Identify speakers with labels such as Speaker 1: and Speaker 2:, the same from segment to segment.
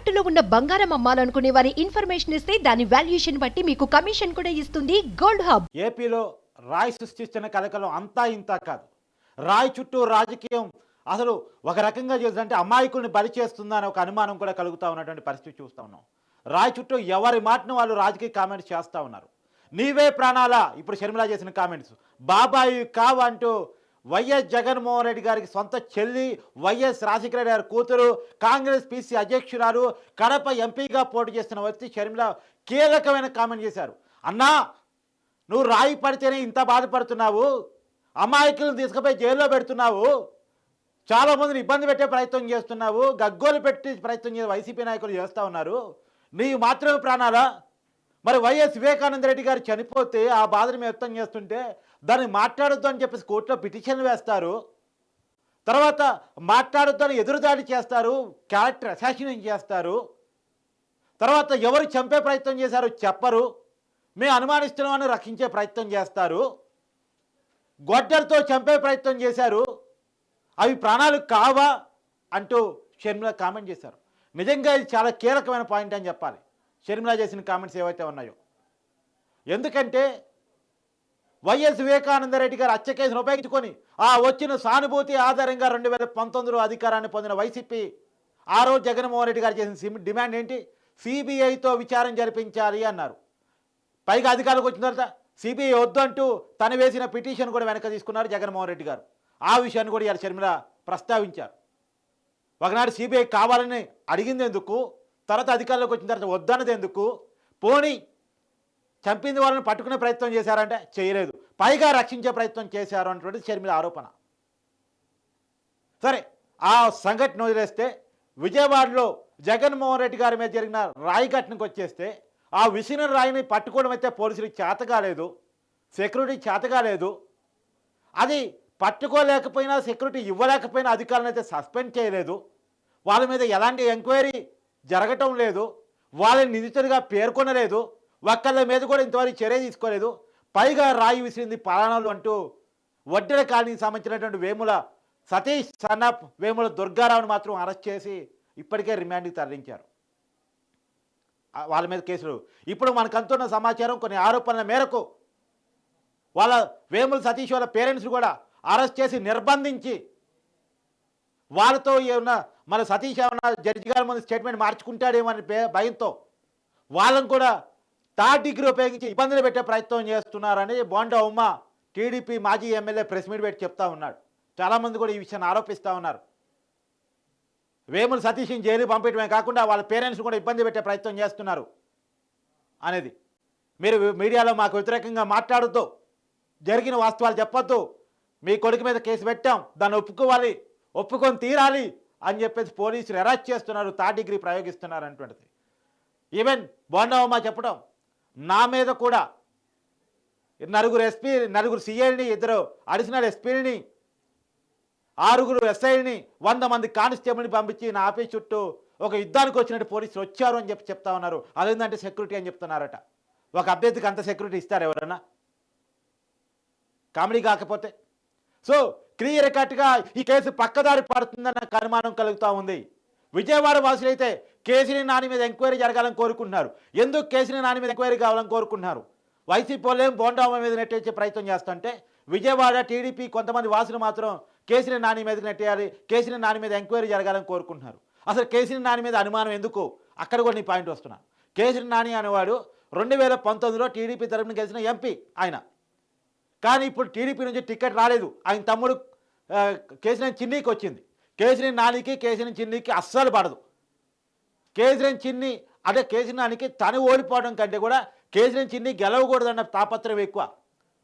Speaker 1: తాకట్టులో ఉన్న బంగారం అమ్మాలనుకునే వారి ఇన్ఫర్మేషన్ ఇస్తే దాని వాల్యుయేషన్ బట్టి మీకు కమిషన్ కూడా ఇస్తుంది గోల్డ్ హబ్.
Speaker 2: ఏపీలో రాయ్ సృష్టిస్తున్న కలకలం అంతా ఇంత కాదు. రాయ్ చుట్టూ రాజకీయం అసలు ఒక రకంగా చూస్తుంటే అమాయకుల్ని బలి చేస్తుందా ఒక అనుమానం కూడా కలుగుతూ ఉన్నటువంటి పరిస్థితి చూస్తూ ఉన్నాం. రాయ్ చుట్టూ ఎవరి మాటను వాళ్ళు రాజకీయ కామెంట్స్ చేస్తూ ఉన్నారు. నీవే ప్రాణాల ఇప్పుడు షర్మిలా చేసిన కామెంట్స్. బాబాయి కావంటూ అంటూ వైఎస్ జగన్మోహన్ రెడ్డి గారికి సొంత చెల్లి వైఎస్ రాజశేఖర రెడ్డి గారి కూతురు కాంగ్రెస్ పీసీ అధ్యక్షురాలు కడప ఎంపీగా పోటీ చేస్తున్న వ్యక్తి షర్మిల కీలకమైన కామెంట్ చేశారు. అన్నా నువ్వు రాయి పడితేనే ఇంత బాధపడుతున్నావు? అమాయకులను తీసుకుపోయి జైల్లో పెడుతున్నావు? చాలామందిని ఇబ్బంది పెట్టే ప్రయత్నం చేస్తున్నావు? గగ్గోలు పెట్టి ప్రయత్నం చేసే వైసీపీ నాయకులు చేస్తూ ఉన్నారు? నీవు మాత్రమే ప్రాణాలా? మరి వైఎస్ వివేకానంద రెడ్డి గారు చనిపోతే ఆ బాధను మేము వ్యక్తం చేస్తుంటే దాన్ని మాట్లాడొద్దు అని చెప్పేసి కోర్టులో పిటిషన్ వేస్తారు. తర్వాత మాట్లాడొద్దు అని ఎదురుదాడి చేస్తారు క్యారెక్టర్ అసాసినేషన్ చేస్తారు. తర్వాత ఎవరు చంపే ప్రయత్నం చేశారో చెప్పరు. మేము అనుమానిస్తున్నామని రక్షించే ప్రయత్నం చేస్తారు. గొడ్డలతో చంపే ప్రయత్నం చేశారు. అవి ప్రాణాలు కావా అంటూ షర్మిల కామెంట్ చేశారు. నిజంగా ఇది చాలా కీలకమైన పాయింట్ అని చెప్పాలి. షర్మిలా చేసిన కామెంట్స్ ఏవైతే ఉన్నాయో. ఎందుకంటే వైఎస్ వివేకానంద రెడ్డి గారు హత్య కేసును ఉపయోగించుకొని ఆ వచ్చిన సానుభూతి ఆధారంగా రెండు వేల పంతొమ్మిదిలో అధికారాన్ని పొందిన వైసీపీ ఆ రోజు జగన్మోహన్ రెడ్డి గారు చేసిన డిమాండ్ ఏంటి? సిబిఐతో విచారణ జరిపించాలి అన్నారు. పైగా అధికారులకు వచ్చిన తర్వాత సిబిఐ వద్దంటూ తను వేసిన పిటిషన్ కూడా వెనక తీసుకున్నారు జగన్మోహన్ రెడ్డి గారు. ఆ విషయాన్ని కూడా ఇవాళ షర్మిల ప్రస్తావించారు. ఒకనాడు సిబిఐ కావాలని అడిగింది ఎందుకు? తర్వాత అధికారులకు వచ్చిన తర్వాత వద్దన్నది ఎందుకు? పోనీ చంపింది వాళ్ళని పట్టుకునే ప్రయత్నం చేశారంటే చేయలేదు. పైగా రక్షించే ప్రయత్నం చేశారు అన్నటువంటిది షర్మిల ఆరోపణ. సరే ఆ సంఘటన వదిలేస్తే విజయవాడలో జగన్మోహన్ రెడ్డి గారి మీద జరిగిన రాయి ఘటనకు వచ్చేస్తే ఆ విసిన రాయిని పట్టుకోవడం అయితే పోలీసులకు చేత కాలేదు సెక్యూరిటీ చేత కాలేదు. అది పట్టుకోలేకపోయినా సెక్యూరిటీ ఇవ్వలేకపోయినా అధికారులను అయితే సస్పెండ్ చేయలేదు. వాళ్ళ మీద ఎలాంటి ఎంక్వైరీ జరగటం లేదు వాళ్ళని నిందితుడిగా పేర్కొనలేదు ఒక్కళ్ళ మీద కూడా ఇంతవరకు చర్య తీసుకోలేదు పైగా రాయి విసిరింది పలానాలు అంటూ వడ్డెల కాలనీకి సంబంధించినటువంటి వేముల సతీష్ సన్నప్ వేముల దుర్గారావుని మాత్రం అరెస్ట్ చేసి ఇప్పటికే రిమాండ్కి తరలించారు. వాళ్ళ మీద కేసులు. ఇప్పుడు మనకు అందుతున్న సమాచారం కొన్ని ఆరోపణల మేరకు వాళ్ళ వేముల సతీష్ వాళ్ళ పేరెంట్స్ కూడా అరెస్ట్ చేసి నిర్బంధించి వాళ్ళతో ఏమన్నా మన సతీష్ ఏమన్నా జడ్జి గారి ముందు స్టేట్మెంట్ మార్చుకుంటాడేమో అని పే- భయంతో వాళ్ళని కూడా థర్డ్ డిగ్రీ ఉపయోగించి ఇబ్బందులు పెట్టే ప్రయత్నం చేస్తున్నారని బోండా ఉమ్మ టీడీపీ మాజీ ఎమ్మెల్యే ప్రెస్ మీట్ పెట్టి చెప్తా ఉన్నాడు. చాలామంది కూడా ఈ విషయాన్ని ఆరోపిస్తూ ఉన్నారు. వేముల సతీష్ని జైలు పంపించడమే కాకుండా వాళ్ళ పేరెంట్స్ కూడా ఇబ్బంది పెట్టే ప్రయత్నం చేస్తున్నారు అనేది. మీరు మీడియాలో మాకు వ్యతిరేకంగా మాట్లాడుతూ జరిగిన వాస్తవాలు చెప్పొద్దు. మీ కొడుకు మీద కేసు పెట్టాం. దాన్ని ఒప్పుకోవాలి. ఒప్పుకొని తీరాలి అని చెప్పేసి పోలీసులు అరెస్ట్ చేస్తున్నారు థర్డ్ డిగ్రీ ప్రయోగిస్తున్నారు అంటువంటిది ఈవెన్ బోండవమ్మ చెప్పడం నా మీద కూడా నలుగురు ఎస్పీ నలుగురు సిఐని ఇద్దరు అడిషనల్ ఎస్పీని ఆరుగురు ఎస్ఐని వంద మంది కానిస్టేబుల్ని పంపించి నా ఆఫీస్ చుట్టూ ఒక యుద్ధానికి వచ్చినట్టు పోలీసులు వచ్చారు అని చెప్పి చెప్తా ఉన్నారు. అదేంటంటే సెక్యూరిటీ అని చెప్తున్నారట. ఒక అభ్యర్థికి అంత సెక్యూరిటీ ఇస్తారు ఎవరన్నా? కామెడీ కాకపోతే సో క్లియర్ కట్గా ఈ కేసు పక్కదారి పడుతుందన్న నాకు అనుమానం కలుగుతూ ఉంది. విజయవాడ వాసులైతే కేసీని నాని మీద ఎంక్వైరీ జరగాలని కోరుకుంటున్నారు. ఎందుకు కేసీని నాని మీద ఎంక్వైరీ కావాలని కోరుకుంటున్నారు? వైసీపీ వాళ్ళేం బోండామ మీద నెట్టేసే ప్రయత్నం చేస్తుంటే విజయవాడ టీడీపీ కొంతమంది వాసులు మాత్రం కేసీని నాని మీద నెట్టేయాలి కేసీని నాని మీద ఎంక్వైరీ జరగాలని కోరుకుంటున్నారు. అసలు కేసీని నాని మీద అనుమానం ఎందుకు? అక్కడ కూడా నీ పాయింట్ వస్తున్నా. కేసీని నాని అనేవాడు రెండు వేల పంతొమ్మిదిలో టీడీపీ తరఫున గెలిచిన ఎంపీ ఆయన. కానీ ఇప్పుడు టీడీపీ నుంచి టికెట్ రాలేదు. ఆయన తమ్ముడు కేసీఆర్ చిన్నీకి వచ్చింది. కేసీఆర్ నానికి కేసీఆర్ చిన్నీకి అస్సలు పడదు. కేసీఆర్ చిన్ని అదే కేసీఆర్ నానికి తను ఓడిపోవడం కంటే కూడా కేసీఆర్ చిన్ని గెలవకూడదన్న తాపత్రయం ఎక్కువ.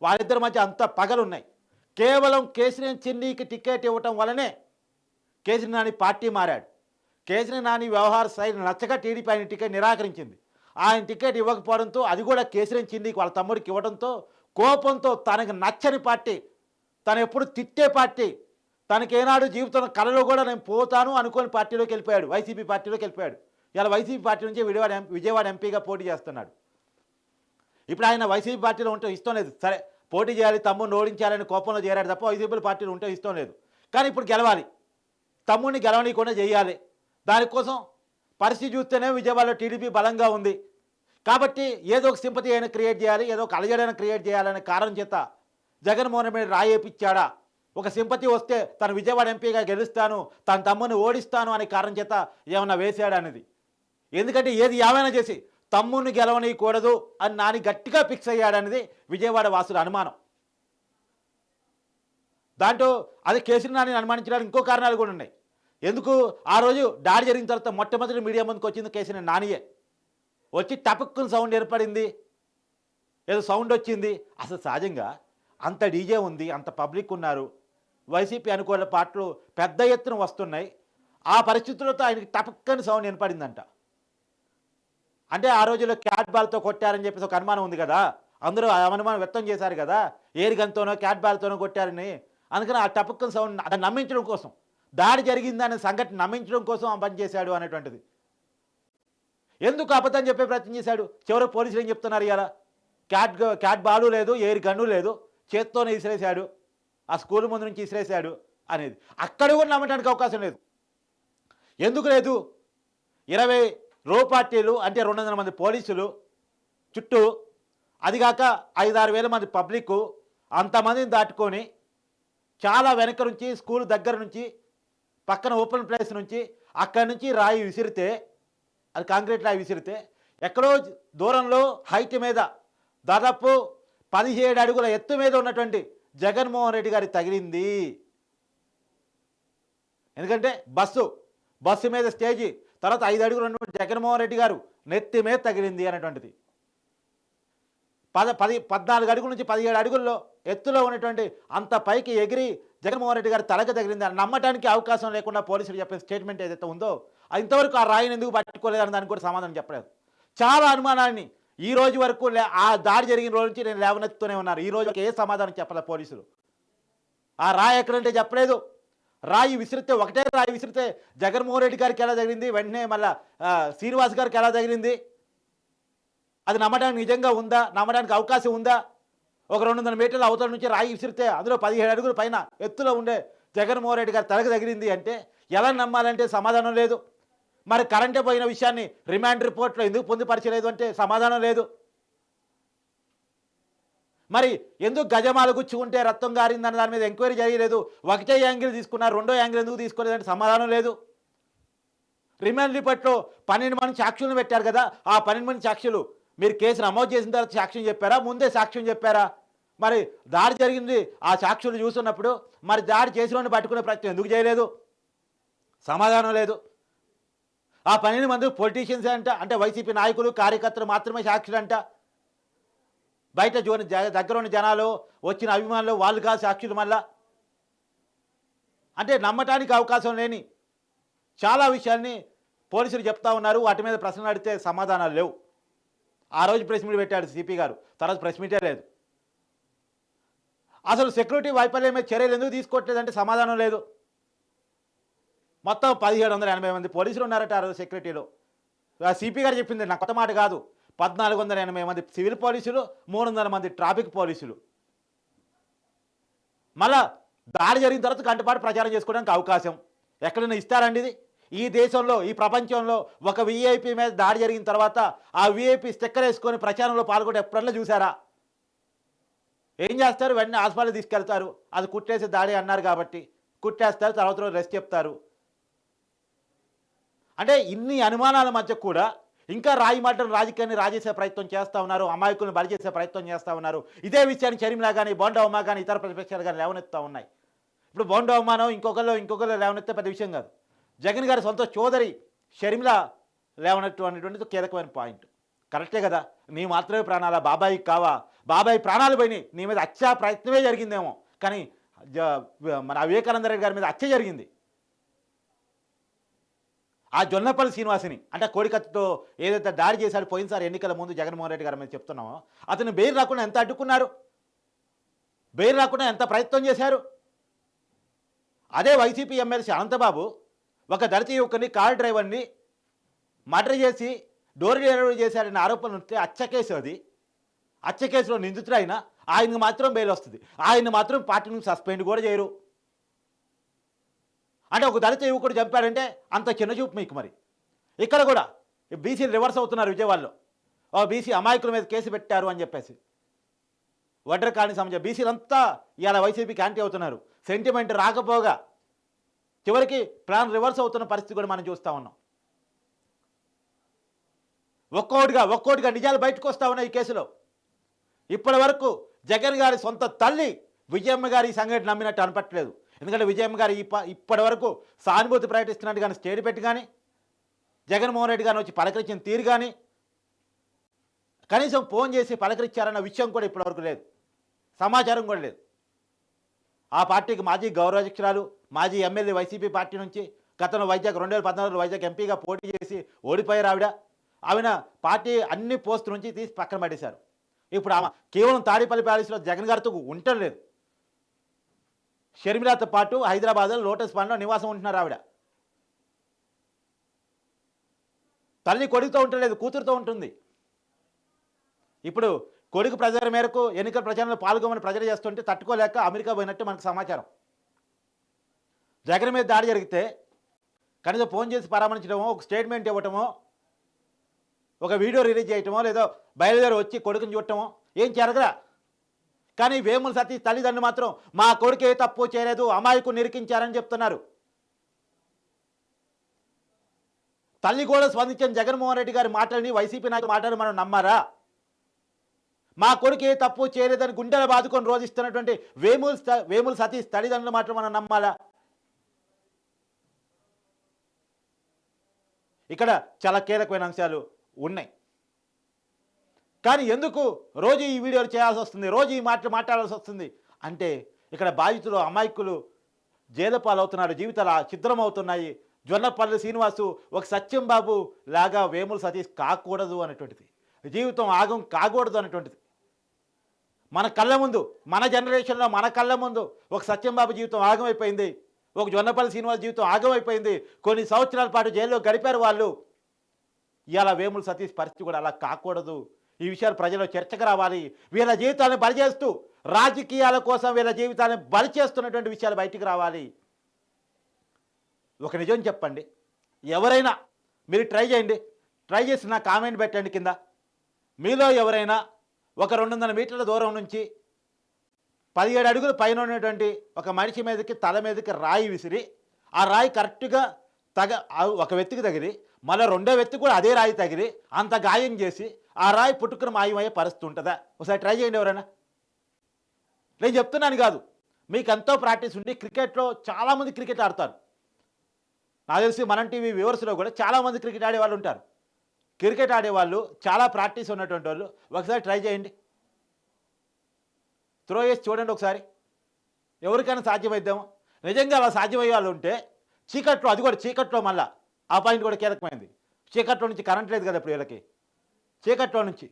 Speaker 2: వాళ్ళిద్దరి మధ్య అంత పగలున్నాయి. కేవలం కేసీఆర్ చిన్నీకి టికెట్ ఇవ్వటం వలనే కేసీఆర్ నాని పార్టీ మారాడు. కేసీఆర్ నాని వ్యవహార శైలి నచ్చక టీడీపీ ఆయన టికెట్ నిరాకరించింది. ఆయన టికెట్ ఇవ్వకపోవడంతో అది కూడా కేసీఆర్ చిన్నీకి వాళ్ళ తమ్ముడికి ఇవ్వడంతో కోపంతో తనకు నచ్చని పార్టీ తను ఎప్పుడు తిట్టే పార్టీ తనకేనాడు జీవితంలో కళలో కూడా నేను పోతాను అనుకోని పార్టీలోకి వెళ్ళిపోయాడు వైసీపీ పార్టీలోకి వెళ్ళిపోయాడు. ఇలా వైసీపీ పార్టీ నుంచి విజయవాడ విజయవాడ ఎంపీగా పోటీ చేస్తున్నాడు. ఇప్పుడు ఆయన వైసీపీ పార్టీలో ఉంటే ఇష్టం లేదు. సరే పోటీ చేయాలి తమ్ముడిని ఓడించాలని కోపంలో చేరాడు తప్ప వైసీపీ పార్టీలో ఉంటే ఇష్టం లేదు. కానీ ఇప్పుడు గెలవాలి. తమ్ముడిని గెలవనీయకుండా చేయాలి. దానికోసం పరిస్థితి చూస్తేనే విజయవాడలో టీడీపీ బలంగా ఉంది. కాబట్టి ఏదో ఒక సింపతి అయినా క్రియేట్ చేయాలి ఏదో ఒక అలజడైనా క్రియేట్ చేయాలనే కారణం చేత జగన్మోహన్ రెడ్డి రాయేపిచ్చాడా? ఒక సింపతి వస్తే తను విజయవాడ ఎంపీగా గెలుస్తాను తన తమ్ముని ఓడిస్తాను అనే కారణం చేత ఏమన్నా వేశాడా అనేది? ఎందుకంటే ఏది ఏమైనా చేసి తమ్ముని గెలవనీయకూడదు అని నాని గట్టిగా ఫిక్స్ అయ్యాడనేది విజయవాడ వాసుల అనుమానం. దాంట్లో అది కేసీ నాని అనుమానించడానికి ఇంకో కారణాలు కూడా ఉన్నాయి. ఎందుకు? ఆ రోజు దాడి జరిగిన తర్వాత మొట్టమొదటి మీడియా ముందుకు వచ్చింది కేసీ నానియే. వచ్చి టపక్కుని సౌండ్ ఏర్పడింది. ఏదో సౌండ్ వచ్చింది. అసలు సహజంగా అంత డీజే ఉంది అంత పబ్లిక్ ఉన్నారు. వైసీపీ అనుకూల పాటలు పెద్ద ఎత్తున వస్తున్నాయి. ఆ పరిస్థితులతో ఆయనకి టపక్కని సౌండ్ వినపడిందంట. అంటే ఆ రోజుల్లో క్యాట్ బాల్తో కొట్టారని చెప్పేసి ఒక అనుమానం ఉంది కదా. అందరూ ఆ అనుమానం వ్యక్తం చేశారు కదా. ఏరిగన్తోనో క్యాట్ బాల్తోనో కొట్టారని. అందుకని ఆ టపక్కన సౌండ్ అది నమ్మించడం కోసం. దాడి జరిగిందనే సంఘటన నమ్మించడం కోసం ఆ పని చేశాడు అనేటువంటిది. ఎందుకు అబద్ధం చెప్పే ప్రయత్నం చేశాడు? చివరికి పోలీసులు ఏం చెప్తున్నారు ఇలా క్యాట్ క్యాట్ బాలు లేదు ఏరి గన్ను లేదు చేత్తోనే ఇసిరేశాడు ఆ స్కూల్ ముందు నుంచి ఇసిరేశాడు అనేది. అక్కడ కూడా నమ్మటానికి అవకాశం లేదు. ఎందుకు లేదు? ఇరవై రో పార్టీలు అంటే రెండు వందల మంది పోలీసులు చుట్టూ అదిగాక ఐదారు వేల మంది పబ్లిక్ అంతమందిని దాటుకొని చాలా వెనక నుంచి స్కూల్ దగ్గర నుంచి పక్కన ఓపెన్ ప్లేస్ నుంచి అక్కడి నుంచి రాయి విసిరితే అది కాంక్రీట్ రాయి విసిరితే ఎక్కడో దూరంలో హైట్ మీద దాదాపు పదిహేడు అడుగుల ఎత్తు మీద ఉన్నటువంటి జగన్మోహన్ రెడ్డి గారి తగిలింది. ఎందుకంటే బస్సు బస్సు మీద స్టేజి తర్వాత ఐదు అడుగులు ఉన్నటువంటి జగన్మోహన్ రెడ్డి గారు నెత్తి మీద తగిలింది అనేటువంటిది. పద పది పద్నాలుగు అడుగుల నుంచి పదిహేడు అడుగుల్లో ఎత్తులో ఉన్నటువంటి అంత పైకి ఎగిరి జగన్మోహన్ రెడ్డి గారు తలక తగిలింది అని నమ్మటానికి అవకాశం లేకుండా పోలీసులు చెప్పే స్టేట్మెంట్ ఏదైతే ఉందో ఇంతవరకు ఆ రాయిని ఎందుకు పట్టుకోలేదని దానికి కూడా సమాధానం చెప్పలేదు. చాలా అనుమానాన్ని ఈ రోజు వరకు ఆ దాడి జరిగిన రోజు నుంచి నేను లేవనెత్తుతూనే ఉన్నారు. ఈ రోజు ఏ సమాధానం చెప్పలేదు పోలీసులు? ఆ రాయి ఎక్కడంటే చెప్పలేదు. రాయి విసిరితే ఒకటే రాయి విసిరితే జగన్మోహన్ రెడ్డి గారికి ఎలా తగిలింది? వెంటనే మళ్ళా శ్రీనివాస్ గారికి ఎలా తగిలింది? అది నమ్మడానికి నిజంగా ఉందా? నమ్మడానికి అవకాశం ఉందా? ఒక రెండు వందల మీటర్ల అవతల నుంచి రాయి విసిరితే అందులో పదిహేడు అడుగుల పైన ఎత్తులో ఉండే జగన్మోహన్ రెడ్డి గారు తలకు తగిలింది అంటే ఎలా నమ్మాలంటే సమాధానం లేదు. మరి కరెంటు పోయిన విషయాన్ని రిమాండ్ రిపోర్ట్లో ఎందుకు పొందుపరచలేదు అంటే సమాధానం లేదు. మరి ఎందుకు గజమాల గుచ్చుకుంటే రక్తం గారిందన్న దాని మీద ఎంక్వైరీ జరిగలేదు. ఒకటే యాంగిల్ తీసుకున్నారు రెండో యాంగిల్ ఎందుకు తీసుకోలేదంటే సమాధానం లేదు. రిమాండ్ రిపోర్ట్లో పన్నెండు మంది సాక్షులను పెట్టారు కదా ఆ పన్నెండు మంది సాక్షులు మీరు కేసు నమోదు చేసిన తర్వాత సాక్ష్యం చెప్పారా? ముందే సాక్ష్యం చెప్పారా? మరి దాడి జరిగింది ఆ సాక్షులు చూస్తున్నప్పుడు మరి దాడి చేసిన పట్టుకునే ప్రయత్నం ఎందుకు చేయలేదు? సమాధానం లేదు. ఆ పన్నెండు మంది పొలిటీషియన్స్ అంట అంటే వైసీపీ నాయకులు కార్యకర్తలు మాత్రమే సాక్షులు అంట బయట జోని దగ్గర ఉన్న జనాలు వచ్చిన అభిమానులు వాళ్ళు కాదు సాక్షులు మళ్ళా. అంటే నమ్మటానికి అవకాశం లేని చాలా విషయాల్ని పోలీసులు చెప్తా ఉన్నారు. వాటి మీద ప్రశ్నలు అడిగితే సమాధానాలు లేవు. ఆ రోజు ప్రెస్ మీట్ పెట్టాడు సిపి గారు. తర్వాత ప్రెస్ మీటే లేదు. అసలు సెక్యూరిటీ వైఫల్యం మీద చర్యలు ఎందుకు తీసుకోవట్లేదంటే సమాధానం లేదు. మొత్తం పదిహేడు వందల ఎనభై మంది పోలీసులు ఉన్నారట ఆ రోజు సెక్యూరిటీలో సిపి గారు చెప్పింది నా కొత్త మాట కాదు. పద్నాలుగు వందల ఎనభై మంది సివిల్ పోలీసులు మూడు వందల మంది ట్రాఫిక్ పోలీసులు. మళ్ళా దాడి జరిగిన తర్వాత గంటపాటు ప్రచారం చేసుకోవడానికి అవకాశం. ఎక్కడైనా ఇస్తారండి ఇది? ఈ దేశంలో ఈ ప్రపంచంలో ఒక విఐపి మీద దాడి జరిగిన తర్వాత ఆ విఐపి స్టిక్కర్ వేసుకొని ప్రచారంలో పాల్గొంటే ఎప్పుడన్నా చూసారా ఏం చేస్తారు? వెంటనే హాస్పిటల్ తీసుకెళ్తారు. అది కుట్టేసి దాడి అన్నారు కాబట్టి కుట్టేస్తారు తర్వాత రోజు రెస్ట్ చెప్తారు. అంటే ఇన్ని అనుమానాల మధ్య కూడా ఇంకా రాయి మాటలు రాజకీయాన్ని రాజేసే ప్రయత్నం చేస్తూ ఉన్నారు అమాయకులను బలి చేసే ప్రయత్నం చేస్తూ ఉన్నారు. ఇదే విషయాన్ని చరిమిలా కానీ బోండా ఉమా కానీ ఇతర ప్రతిపక్షాలు కానీ లేవనెత్తుతూ ఉన్నాయి. ఇప్పుడు బోండా ఉమానం ఇంకొకళ్ళు ఇంకొకళ్ళు లేవనెత్తే పెద్ద విషయం కాదు. జగన్ గారి సొంత చోదరి షర్మిల లేవనెత్తు కీలకమైన పాయింట్. కరెక్టే కదా నీ మాత్రమే ప్రాణాలా బాబాయికి కావా? బాబాయ్ ప్రాణాలు పోయినాయి నీ మీద అచ్చా ప్రయత్నమే జరిగిందేమో. కానీ జ- మన వివేకానంద రెడ్డి గారి మీద అచ్చ జరిగింది. ఆ జొన్నపల్లి శ్రీనివాసిని అంటే కోడికత్తతో ఏదైతే దాడి చేశాడు పోయినసారి ఎన్నికల ముందు జగన్మోహన్ రెడ్డి గారి మీద చెప్తున్నామో అతను బెయిల్ రాకుండా ఎంత అడ్డుకున్నారు? బెయిల్ రాకుండా ఎంత ప్రయత్నం చేశారు? అదే వైసీపీ ఎమ్మెల్సీ అనంతబాబు ఒక దళిత యువకుని కార్ డ్రైవర్ని మర్డర్ చేసి డోర్ డెలివరీ చేశారనే ఆరోపణలు ఉంటే అచ్చ కేసు అది. అచ్చ కేసులో నిందితుడు ఆయనకు మాత్రం బెయిల్ వస్తుంది. ఆయన మాత్రం పార్టీ నుంచి సస్పెండ్ కూడా చేయరు. అంటే ఒక దళిత యువకుడు చంపాడంటే అంత చిన్న చూపు మీకు మరి. ఇక్కడ కూడా బీసీ రివర్స్ అవుతున్నారు విజయవాడలో. ఓ బీసీ అమాయకుల మీద కేసు పెట్టారు అని చెప్పేసి. వడ్ర సమాజం సమస్య బీసీలంతా ఇవాళ వైసీపీకి యాంటీ అవుతున్నారు. సెంటిమెంట్ రాకపోగా చివరికి ప్లాన్ రివర్స్ అవుతున్న పరిస్థితి కూడా మనం చూస్తూ ఉన్నాం. ఒక్కోటిగా ఒక్కోటిగా నిజాలు బయటకు వస్తూ ఉన్నాయి ఈ కేసులో. ఇప్పటి వరకు జగన్ గారి సొంత తల్లి విజయమ్మ గారి ఈ సంఘటన నమ్మినట్టు అనపట్టలేదు ఎందుకంటే విజయమ్మ గారు ఇప్ప ఇప్పటి వరకు సానుభూతి ప్రకటిస్తున్నట్టు కానీ స్టేట్ పెట్టి కానీ జగన్మోహన్ రెడ్డి గారిని వచ్చి పలకరించిన తీరు కానీ కనీసం ఫోన్ చేసి పలకరించారన్న విషయం కూడా ఇప్పటివరకు లేదు. సమాచారం కూడా లేదు. ఆ పార్టీకి మాజీ గౌరవాధ్యక్షురాలు మాజీ ఎమ్మెల్యే వైసీపీ పార్టీ నుంచి గతంలో వైజాగ్ రెండు వేల పద్నాలుగులో వైజాగ్ ఎంపీగా పోటీ చేసి ఓడిపోయారు ఆవిడ. ఆవిడ పార్టీ అన్ని పోస్టు నుంచి తీసి పక్కన పడేశారు. ఇప్పుడు ఆమె కేవలం తాడేపల్లి ప్యాలెస్లో జగన్ గారితో ఉండటం లేదు. షర్మిలాతో పాటు హైదరాబాద్లో లోటస్ పాండ్లో నివాసం ఉంటున్నారు ఆవిడ. తల్లి కొడుకుతో ఉండలేదు కూతురుతో ఉంటుంది. ఇప్పుడు కొడుకు ప్రజల మేరకు ఎన్నికల ప్రచారంలో పాల్గొమని ప్రజలు చేస్తుంటే తట్టుకోలేక అమెరికా పోయినట్టు మనకు సమాచారం. జగన్ మీద దాడి జరిగితే కనీసం ఫోన్ చేసి పరామర్శించడమో ఒక స్టేట్మెంట్ ఇవ్వటమో ఒక వీడియో రిలీజ్ చేయటమో లేదో బయలుదేరి వచ్చి కొడుకుని చూడటమో ఏం జరగరా? కానీ వేముల సతీష్ తల్లిదండ్రులు మాత్రం మా కొడుకు ఏ తప్పు చేయలేదు అమాయకు నిరికించారని చెప్తున్నారు. తల్లి కూడా స్పందించిన జగన్మోహన్ రెడ్డి గారి మాటలని వైసీపీ నాయకులు మాటలు మనం నమ్మారా? మా కొడుకు ఏ తప్పు చేయలేదని గుండెలు బాదుకొని రోధిస్తున్నటువంటి వేములు వేములు సతీష్ తల్లిదండ్రులు మాత్రం మనం నమ్మాలా? ఇక్కడ చాలా కీలకమైన అంశాలు ఉన్నాయి. కానీ ఎందుకు రోజు ఈ వీడియోలు చేయాల్సి వస్తుంది? రోజు ఈ మాటలు మాట్లాడాల్సి వస్తుంది? అంటే ఇక్కడ బాధితులు అమాయకులు జైలు పాలవుతున్నారు జీవితాలు చిత్రం అవుతున్నాయి జొన్నపల్లి శ్రీనివాసు ఒక సత్యం బాబు లాగా వేముల సతీష్ కాకూడదు అనేటువంటిది. జీవితం ఆగం కాకూడదు అనేటువంటిది. మన కళ్ళ ముందు మన జనరేషన్లో మన కళ్ళ ముందు ఒక సత్యంబాబు జీవితం ఆగమైపోయింది. ఒక జొన్నపల్లి శ్రీనివాస్ జీవితం ఆగమైపోయింది. కొన్ని సంవత్సరాల పాటు జైల్లో గడిపారు వాళ్ళు. ఇవాళ వేముల సతీష్ పరిస్థితి కూడా అలా కాకూడదు. ఈ విషయాలు ప్రజల్లో చర్చకు రావాలి. వీళ్ళ జీవితాన్ని బలి చేస్తూ రాజకీయాల కోసం వీళ్ళ జీవితాన్ని బలి చేస్తున్నటువంటి విషయాలు బయటికి రావాలి. ఒక నిజం చెప్పండి. ఎవరైనా మీరు ట్రై చేయండి. ట్రై చేసి నా కామెంట్ పెట్టండి కింద. మీలో ఎవరైనా ఒక రెండు వందల మీటర్ల దూరం నుంచి పదిహేడు అడుగులు పైన ఉన్నటువంటి ఒక మనిషి మీదకి తల మీదకి రాయి విసిరి ఆ రాయి కరెక్ట్గా తగ ఒక వ్యక్తికి తగిలి మళ్ళీ రెండో వ్యక్తి కూడా అదే రాయి తగిలి అంత గాయం చేసి ఆ రాయి పుట్టుకుని మాయమయ్యే పరిస్థితి ఉంటుందా? ఒకసారి ట్రై చేయండి ఎవరైనా. నేను చెప్తున్నాను కాదు మీకు ఎంతో ప్రాక్టీస్ ఉండి క్రికెట్లో చాలామంది క్రికెట్ ఆడతారు. నాకు తెలిసి మనం టీవీ వ్యూవర్స్లో కూడా చాలామంది క్రికెట్ ఆడే వాళ్ళు ఉంటారు. క్రికెట్ ఆడేవాళ్ళు చాలా ప్రాక్టీస్ ఉన్నటువంటి వాళ్ళు. ఒకసారి ట్రై చేయండి. త్రో చేసి చూడండి ఒకసారి. ఎవరికైనా సాధ్యమైద్దామో? నిజంగా అలా సాధ్యమయ్యే వాళ్ళు ఉంటే చీకట్లో అది కూడా చీకట్లో మళ్ళా ఆ పాయింట్ కూడా కీలకమైంది. చీకట్లో నుంచి కరెంట్ లేదు కదా ఇప్పుడు వీళ్ళకి. చీకట్లో నుంచి.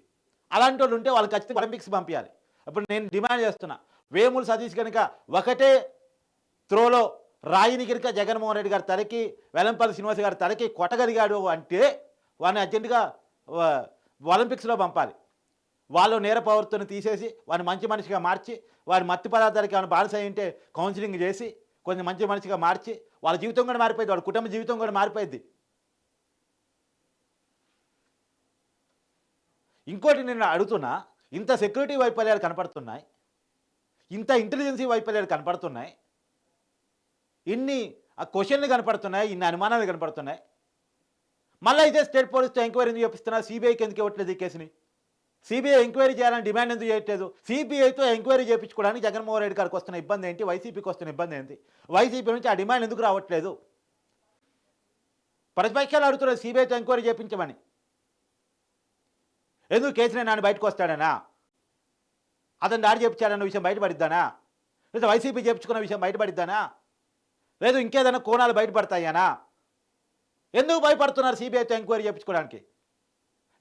Speaker 2: అలాంటి వాళ్ళు ఉంటే వాళ్ళు ఖచ్చితంగా ఒలింపిక్స్ పంపించాలి. ఇప్పుడు నేను డిమాండ్ చేస్తున్నా. వేములు సతీష్ కనుక ఒకటే త్రోలో రాయిని కనుక జగన్మోహన్ రెడ్డి గారి తలకి వెలంపల్లి శ్రీనివాస్ గారి తలకి కొట్టగలిగాడు అంటే వాడిని అర్జెంటుగా ఒలింపిక్స్లో పంపాలి. వాళ్ళు నేర పౌరత్వాన్ని తీసేసి వాడిని మంచి మనిషిగా మార్చి వాడి మత్తి పదార్థాలకి ఏమైనా బానిస ఉంటే కౌన్సిలింగ్ చేసి కొంచెం మంచి మనిషిగా మార్చి వాళ్ళ జీవితం కూడా మారిపోయింది వాళ్ళ కుటుంబ జీవితం కూడా మారిపోయింది. ఇంకోటి నేను అడుగుతున్నా ఇంత సెక్యూరిటీ వైఫల్యాలు కనపడుతున్నాయి ఇంత ఇంటెలిజెన్సీ వైఫల్యాలు కనపడుతున్నాయి ఇన్ని ఆ క్వశ్చన్లు కనపడుతున్నాయి ఇన్ని అనుమానాలు కనపడుతున్నాయి మళ్ళీ అయితే స్టేట్ పోలీస్తో ఎంక్వైరీ ఎందుకు చెప్పిస్తున్నారు సిబిఐకి ఎందుకు ఇవ్వట్లేదు ఈ కేసుని? సిబిఐ ఎంక్వైరీ చేయాలని డిమాండ్ ఎందుకు చేయట్లేదు? సిబిఐతో ఎంక్వైరీ చేయించుకోవడానికి జగన్మోహన్ రెడ్డి గారికి వస్తున్న ఇబ్బంది ఏంటి? వైసీపీకి వస్తున్న ఇబ్బంది ఏంటి? వైసీపీ నుంచి ఆ డిమాండ్ ఎందుకు రావట్లేదు? ప్రతిపక్షాలు అడుగుతున్నారు సిబిఐతో ఎంక్వైరీ చేయించమని. ఎందుకు కేసీఆర్ నాన్న బయటకు వస్తాడనా? అతను దాడి చేయించాడన్న విషయం బయటపడిద్దానా? లేదా వైసీపీ చేయించుకున్న విషయం బయటపడిద్దానా? లేదు ఇంకేదైనా కోణాలు బయటపడతాయానా? ఎందుకు భయపడుతున్నారు సిబిఐతో ఎంక్వైరీ చేయించుకోవడానికి?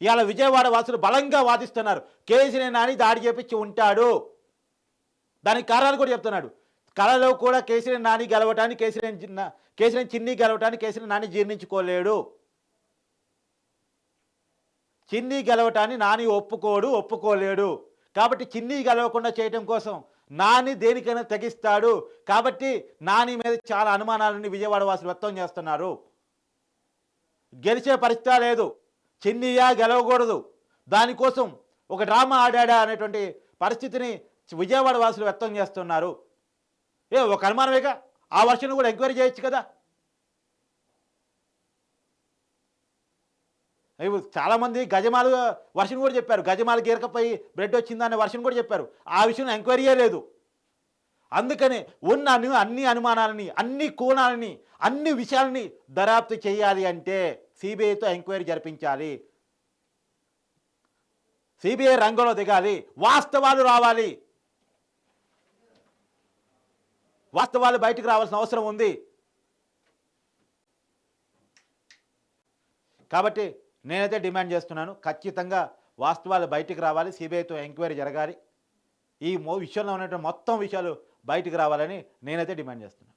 Speaker 2: ఇవాళ విజయవాడ వాసులు బలంగా వాదిస్తున్నారు. కేసీఆర్ నాని దాడి చేపించి ఉంటాడు. దానికి కారణాలు కూడా చెప్తున్నాడు. కళలో కూడా కేసీఆర్ నాని గెలవటానికి కేసీఆర్ చిన్న కేసీఆర్ చిన్ని గెలవటానికి కేసీఆర్ నాని జీర్ణించుకోలేడు. చిన్ని గెలవటాన్ని నాని ఒప్పుకోడు ఒప్పుకోలేడు. కాబట్టి చిన్ని గెలవకుండా చేయటం కోసం నాని దేనికైనా తెగిస్తాడు. కాబట్టి నాని మీద చాలా అనుమానాలని విజయవాడ వాసులు వ్యక్తం చేస్తున్నారు. గెలిచే పరిస్థితి లేదు. చిన్నియా గెలవకూడదు. దానికోసం ఒక డ్రామా ఆడాడా అనేటువంటి పరిస్థితిని విజయవాడ వాసులు వ్యక్తం చేస్తున్నారు. ఏ ఒక అనుమానమేగా ఆ వర్షం కూడా ఎంక్వైరీ చేయొచ్చు కదా? చాలామంది గజమాలు వర్షం కూడా చెప్పారు. గజమాలు గీరకపోయి బ్రెడ్ వచ్చిందనే వర్షం కూడా చెప్పారు. ఆ విషయం ఎంక్వైరీయే లేదు. అందుకని ఉన్న అన్ని అన్ని అనుమానాలని అన్ని కోణాలని అన్ని విషయాలని దర్యాప్తు చేయాలి అంటే సిబిఐతో ఎంక్వైరీ జరిపించాలి. సిబిఐ రంగంలో దిగాలి. వాస్తవాలు రావాలి. వాస్తవాలు బయటకు రావాల్సిన అవసరం ఉంది. కాబట్టి నేనైతే డిమాండ్ చేస్తున్నాను ఖచ్చితంగా వాస్తవాలు బయటికి రావాలి సిబిఐతో ఎంక్వైరీ జరగాలి. ఈ విషయంలో ఉన్నటువంటి మొత్తం విషయాలు బయటికి రావాలని నేనైతే డిమాండ్ చేస్తున్నాను.